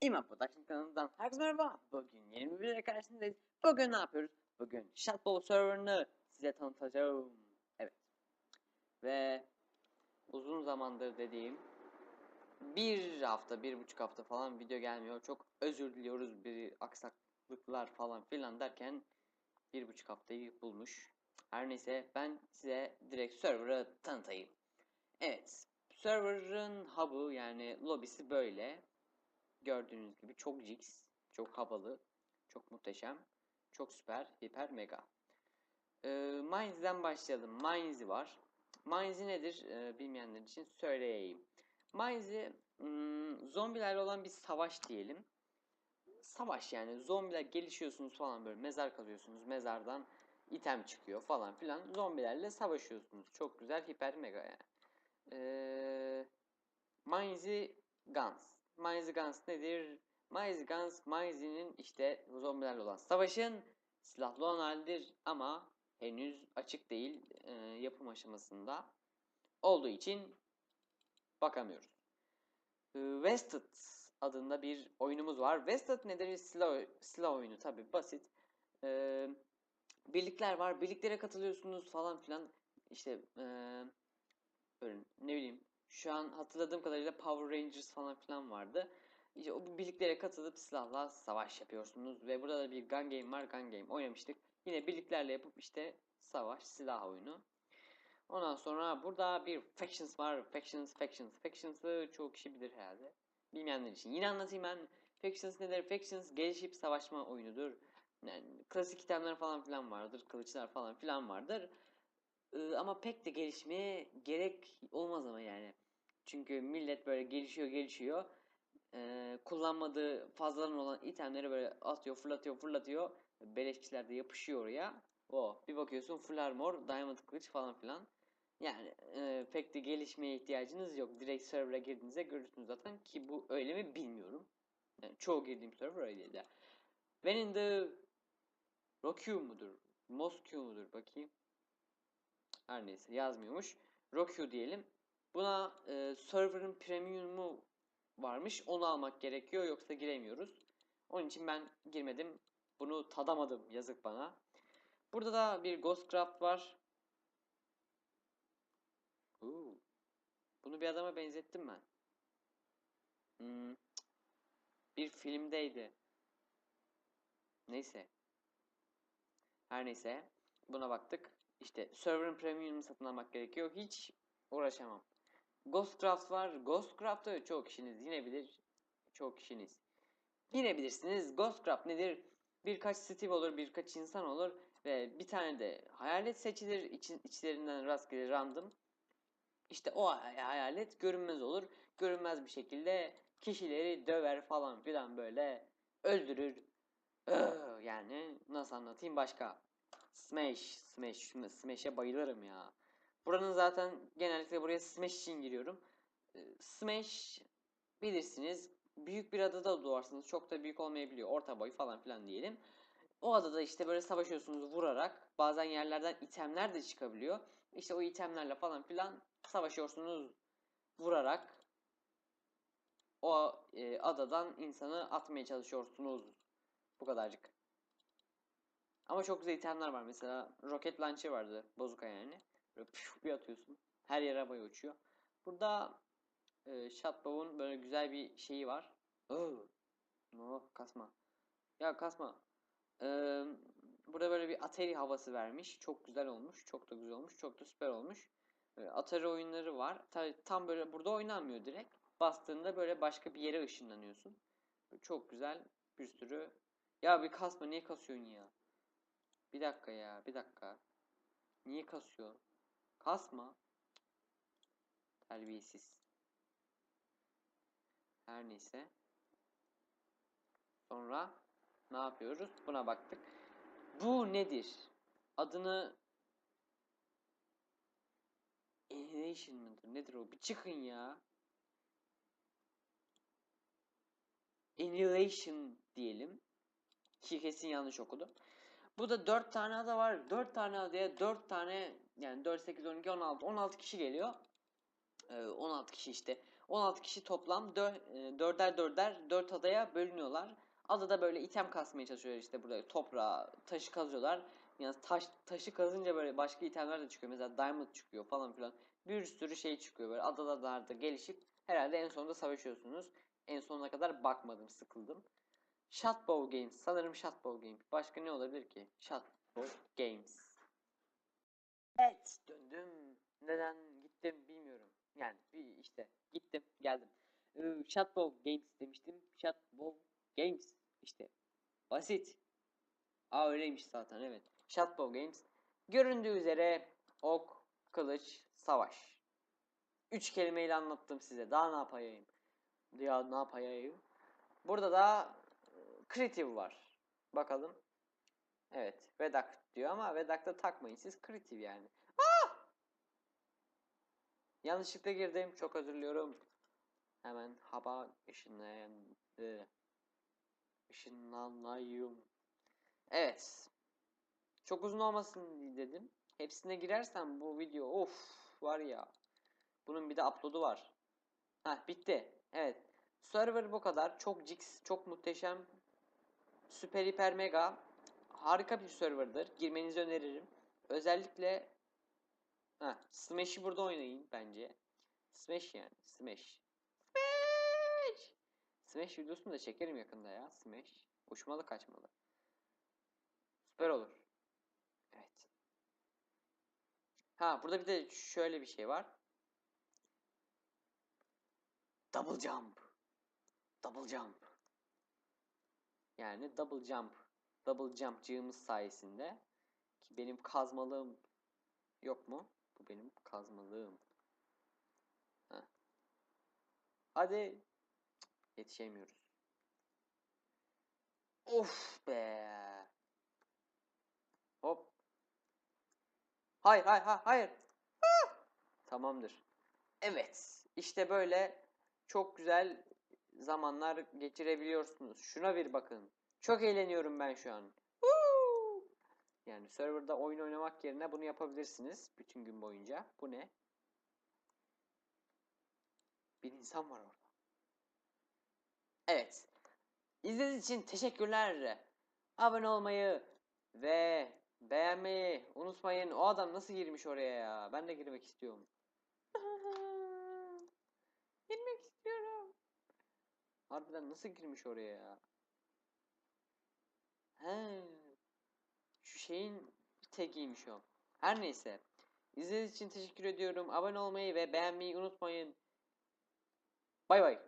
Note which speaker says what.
Speaker 1: İma Production kanalından herkese merhaba. Bugün yeni bir video karşınızdayız. Bugün ne yapıyoruz? Bugün Shutball serverını size tanıtacağım. Evet. Ve uzun zamandır dediğim bir hafta, bir buçuk hafta falan video gelmiyor. Çok özür diliyoruz bir aksaklıklar falan filan derken bir buçuk haftayı bulmuş. Her neyse ben size direkt server'ı tanıtayım. Evet. Server'ın hub'ı yani lobisi böyle. Gördüğünüz gibi çok jigs, çok havalı, çok muhteşem, çok süper, hiper, mega. Ee, Mines'den başlayalım. Mines'i var. Mines'i nedir ee, bilmeyenler için söyleyeyim. Mines'i hmm, zombilerle olan bir savaş diyelim. Savaş yani zombiler gelişiyorsunuz falan böyle mezar kazıyorsunuz. Mezardan item çıkıyor falan filan. Zombilerle savaşıyorsunuz. Çok güzel hiper mega yani. Ee, Mines'i Guns. Guns nedir? Guns, Mighty'nin işte zombilerle olan savaşın silahlı olan halidir ama henüz açık değil e, yapım aşamasında olduğu için bakamıyoruz. Vested adında bir oyunumuz var. Vested nedir? Silah, silah oyunu tabi basit. E, birlikler var. Birliklere katılıyorsunuz falan filan. İşte e, böyle ne bileyim şu an hatırladığım kadarıyla Power Rangers falan filan vardı. İşte o birliklere katılıp silahla savaş yapıyorsunuz ve burada da bir gun game var. Gun game oynamıştık. Yine birliklerle yapıp işte savaş, silah oyunu. Ondan sonra burada bir Factions var. Factions, Factions, Factions'ı çoğu kişi bilir herhalde. Bilmeyenler için. Yine anlatayım ben. Factions nedir? Factions gelişip savaşma oyunudur. Yani klasik itemler falan filan vardır. Kılıçlar falan filan vardır. Ama pek de gelişmeye gerek olmaz ama yani. Çünkü millet böyle gelişiyor gelişiyor. Ee, kullanmadığı fazladan olan itemleri böyle atıyor fırlatıyor fırlatıyor. Beleşçiler de yapışıyor oraya. O bir bakıyorsun full armor, diamond kılıç falan filan. Yani e, pek de gelişmeye ihtiyacınız yok. Direkt server'a girdiğinizde görürsünüz zaten ki bu öyle mi bilmiyorum. Yani çoğu girdiğim server öyleydi. Benim de Rokyu mudur? Moskyu mudur? Bakayım. Her neyse yazmıyormuş. Roku diyelim. Buna e, server'ın premium'u varmış. Onu almak gerekiyor yoksa giremiyoruz. Onun için ben girmedim. Bunu tadamadım yazık bana. Burada da bir Ghostcraft var. Oo. Bunu bir adama benzettim ben. Hmm. Bir filmdeydi. Neyse. Her neyse. Buna baktık. İşte server'ın premium'unu satın almak gerekiyor. Hiç uğraşamam. Ghostcraft var. Ghostcraft'ı çoğu kişiniz yine bilir. Çoğu kişiniz. Yine bilirsiniz. Ghostcraft nedir? Birkaç Steve olur, birkaç insan olur ve bir tane de hayalet seçilir. İçin, içlerinden rastgele random. İşte o hayalet görünmez olur. Görünmez bir şekilde kişileri döver falan filan böyle öldürür. Öh, yani nasıl anlatayım başka? Smash, Smash, Smash'e bayılırım ya. Buranın zaten genellikle buraya Smash için giriyorum. Smash bilirsiniz büyük bir adada doğarsınız. Çok da büyük olmayabiliyor. Orta boy falan filan diyelim. O adada işte böyle savaşıyorsunuz vurarak. Bazen yerlerden itemler de çıkabiliyor. İşte o itemlerle falan filan savaşıyorsunuz vurarak. O e, adadan insanı atmaya çalışıyorsunuz. Bu kadarcık. Ama çok güzel itemler var. Mesela roket launcher vardı. Bozuka yani. Böyle püf bir atıyorsun. Her yere havaya uçuyor. Burada e, Shotbow'un böyle güzel bir şeyi var. Oh, oh kasma. Ya kasma. Ee, burada böyle bir Atari havası vermiş. Çok güzel olmuş. Çok da güzel olmuş. Çok da süper olmuş. Ee, Atari oyunları var. Tam böyle burada oynanmıyor direkt. Bastığında böyle başka bir yere ışınlanıyorsun. Böyle çok güzel bir sürü. Ya bir kasma niye kasıyorsun ya? Bir dakika ya, bir dakika. Niye kasıyor? Kasma. Terbiyesiz. Her neyse. Sonra ne yapıyoruz? Buna baktık. Bu nedir? Adını Annihilation mıdır? Nedir o? Bir çıkın ya. Annihilation diyelim. Ki kesin yanlış okudum. Bu da 4 tane ada var. 4 tane adaya 4 tane yani 4, 8, 12, 16. 16 kişi geliyor. Ee, 16 kişi işte 16 kişi toplam dör, e, dörder dörder 4 adaya bölünüyorlar. Adada böyle item kasmaya çalışıyorlar işte burada toprağı, taşı kazıyorlar. Yani taş taşı kazınca böyle başka itemler de çıkıyor. Mesela diamond çıkıyor falan filan. Bir sürü şey çıkıyor böyle adalarda gelişip herhalde en sonunda savaşıyorsunuz. En sonuna kadar bakmadım, sıkıldım. Shotbow Games. Sanırım Shotbow Games. Başka ne olabilir ki? Shotbow Games. Evet, döndüm. Neden gittim bilmiyorum. Yani bir işte gittim, geldim. Ee, Shotbow Games demiştim. Shotbow Games işte. Basit. Aa öyleymiş zaten evet. Shotbow Games. Göründüğü üzere ok, kılıç, savaş. Üç kelimeyle anlattım size. Daha ne yapayım? Ya ne yapayım? Burada da Creative var. Bakalım. Evet. Vedak diyor ama Vedak'ta takmayın. Siz Creative yani. Aa! Yanlışlıkla girdim. Çok özür diliyorum. Hemen hava ışınlandı. Işınlanayım. Evet. Çok uzun olmasın dedim. Hepsine girersem bu video of var ya. Bunun bir de upload'u var. Heh bitti. Evet. Server bu kadar. Çok jigs, çok muhteşem. Süper hiper mega. Harika bir serverdır. Girmenizi öneririm. Özellikle Heh, Smash'i burada oynayın bence. Smash yani. Smash. Smash. Smash videosunu da çekerim yakında ya. Smash. Uçmalı kaçmalı. Süper olur. Evet. Ha burada bir de şöyle bir şey var. Double jump. Double jump. Yani double jump. Double jump'cığımız sayesinde ki benim kazmalığım yok mu? Bu benim kazmalığım. Heh. Hadi. Yetişemiyoruz. Of be. Hop. Hayır, hayır, hayır, hayır. Tamamdır. Evet. İşte böyle çok güzel zamanlar geçirebiliyorsunuz. Şuna bir bakın. Çok eğleniyorum ben şu an. Woo! Yani serverda oyun oynamak yerine bunu yapabilirsiniz bütün gün boyunca. Bu ne? Bir insan var orada. Evet. İzlediğiniz için teşekkürler. Abone olmayı ve beğenmeyi unutmayın. O adam nasıl girmiş oraya ya? Ben de girmek istiyorum. girmek istiyorum. Harbiden nasıl girmiş oraya ya? He. Şu şeyin tagiymiş o. Her neyse. İzlediğiniz için teşekkür ediyorum. Abone olmayı ve beğenmeyi unutmayın. Bay bay.